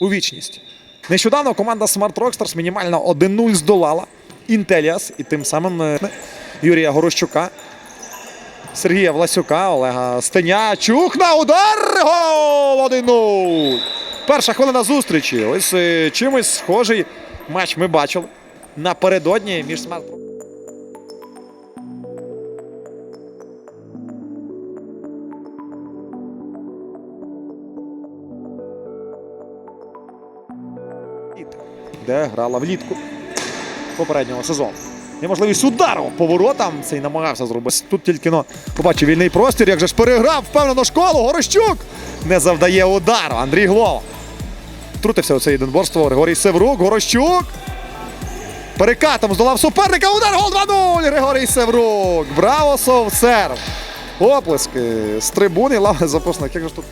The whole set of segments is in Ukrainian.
у вічність. Нещодавно команда Smart Rockstars мінімально 1-0 здолала Інтеліас і тим самим е, Юрія Горощука, Сергія Власюка, Олега Стенячук на удар! Гол! 1-0! Перша хвилина зустрічі. Ось е, чимось схожий матч ми бачили напередодні між Smart де грала влітку попереднього сезону. Є можливість удару поворотам. Цей намагався зробити. Тут тільки но побачив вільний простір. Як же ж переграв впевнено школу. Горощук не завдає удару. Андрій Глова. Втрутився у це єдинборство. Григорій Севрук. Горощук. Перекатом здолав суперника. Удар гол 2-0. Григорій Севрук. Браво, совсерв. Оплески з трибуни. Лаври запасник. Як же ж тут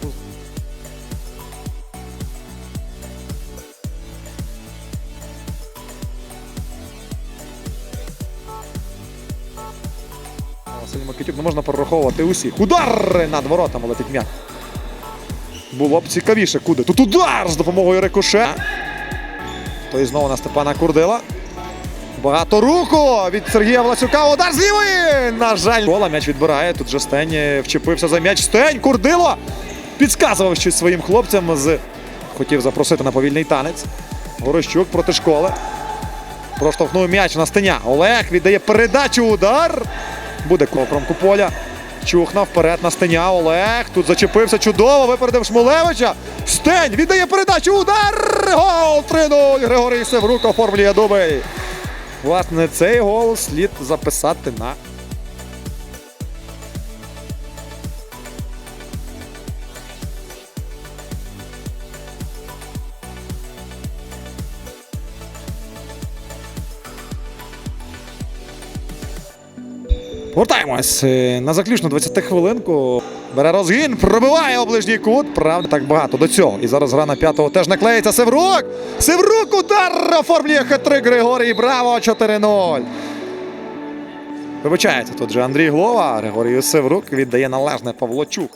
Василь Микитюк не можна перераховувати усіх. Удар над воротами летить м'яч. Було б цікавіше, куди. Тут удар з допомогою рикоше. Той знову на Степана Курдила. Багато руху від Сергія Власюка. Удар з лівої. На жаль, кола м'яч відбирає. Тут же Стень е, вчепився за м'яч. Стень, Курдило. Підказував щось своїм хлопцям з. Хотів запросити на повільний танець. Горощук проти школи. Проштовхнув м'яч на Стеня. Олег віддає передачу. Удар. Буде кромку поля. Чухна вперед на Стеня. Олег. Тут зачепився чудово. Випередив Шмулевича. Стень віддає передачу. Удар! Гол 3-0. Григорій Севрук оформлює дубий. Власне, цей гол слід записати на. Повертаємось е, на заключну 20 хвилинку. Бере розгін, пробиває оближній кут. Правда, так багато до цього. І зараз гра на п'ятого теж наклеїться. Севрук! Севрук удар оформлює хитрик Григорій. Браво! 4-0. Вибачається тут же Андрій Глова. Григорію Севрук віддає належне Павлочук.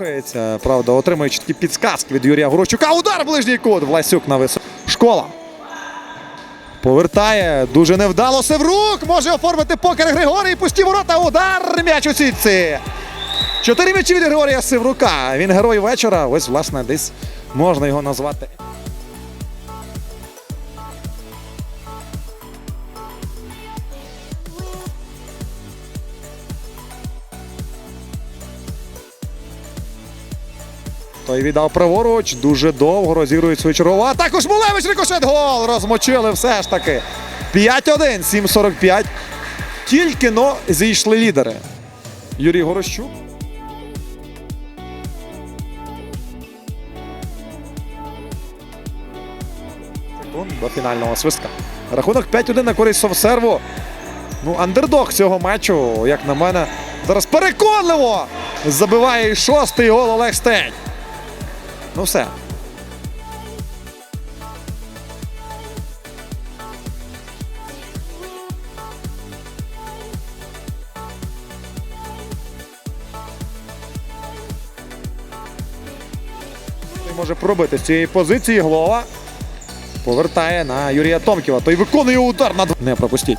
Рухається, правда, отримує чіткі підсказки від Юрія Грощука. Удар ближній кут. Власюк на висоту. Школа. Повертає. Дуже невдало. Севрук може оформити покер Григорій. Пусті ворота. Удар. М'яч у сітці. Чотири м'ячі від Григорія Севрука. Він герой вечора. Ось, власне, десь можна його назвати. Той віддав праворуч, дуже довго розігрують свою чергову атаку. Шмулевич рикошет гол! Розмочили все ж таки. 5-1, 7-45. Тільки но зійшли лідери. Юрій Горощук. До фінального свистка. Рахунок 5-1 на користь Совсерву. Ну, андердог цього матчу, як на мене, зараз переконливо забиває шостий гол Олег Стень. Ну все. Може пробити з цієї позиції Глова. Повертає на Юрія Томківа. Той виконує удар на Не пропустіть.